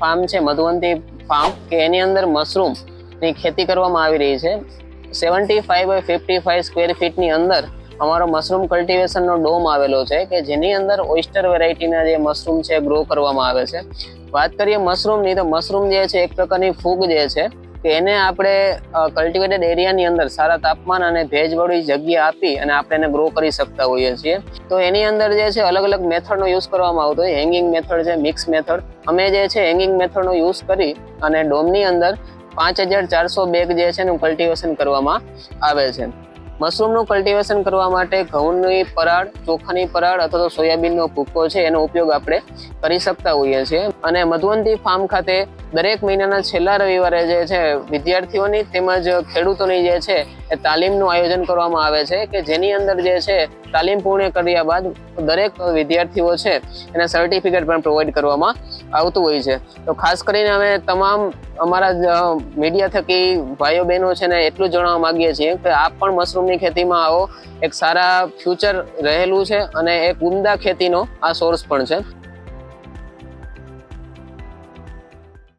Farm છે, Madhuvanti farm કે એની અંદર મશરૂમની ખેતી કરવામાં આવી રહી છે. Seventy five by fifty five square ફીટની અંદર અમારો મશરૂમ કલ્ટિવેશનનો ડોમ આવેલો છે, કે જેની અંદર ઓઇસ્ટર વેરાયટીના જે મશરૂમ છે ગ્રો કરવામાં આવે છે. વાત કરીએ મશરૂમની, તો મશરૂમ જે છે, એક પ્રકારની ફૂગ જે છે કે એને આપણે કલ્ટિવેટેડ એરિયાની અંદર સારા તાપમાન અને ભેજવાળી જગ્યા આપી અને આપણે એને ગ્રો કરી શકતા હોઈએ છીએ. તો એની અંદર જે છે અલગ અલગ મેથડનો યુઝ કરવામાં આવતો હોય. હેંગિંગ મેથડ છે મિક્સ મેથડ અમે જે છે હેંગિંગ મેથડનો યુઝ કરી અને ડોમની અંદર પાંચ હજાર ચારસો બેગ જે છે એનું કલ્ટિવેશન કરવામાં આવે છે. મશરૂમનું કલ્ટિવેશન કરવા માટે ઘઉંની પરાળ, ચોખાની પરાળ અથવા તો સોયાબીનનો ભૂકો છે, એનો ઉપયોગ આપણે કરી શકતા હોઈએ છીએ. અને મધુવંતી ફાર્મ ખાતે દરેક મહિનાના છેલ્લા રવિવારે જે છે, વિદ્યાર્થીઓની તેમજ ખેડૂતોની જે છે, એ તાલીમનું આયોજન કરવામાં આવે છે કે જેની અંદર જે છે, તાલીમ પૂર્ણ કર્યા બાદ દરેક વિદ્યાર્થીઓ છે, એના સર્ટિફિકેટ પણ પ્રોવાઈડ કરવામાં આવતું હોય છે. તો ખાસ કરીને અમે તમામ અમારા મીડિયા થકી ભાઈઓ બહેનો છે ને એટલું જણાવવા માગીએ છીએ કે આપ પણ મશરૂમની ખેતીમાં આવો. એક સારા ફ્યુચર રહેલું છે અને એક ઉમદા ખેતીનો આ સોર્સ પણ છે.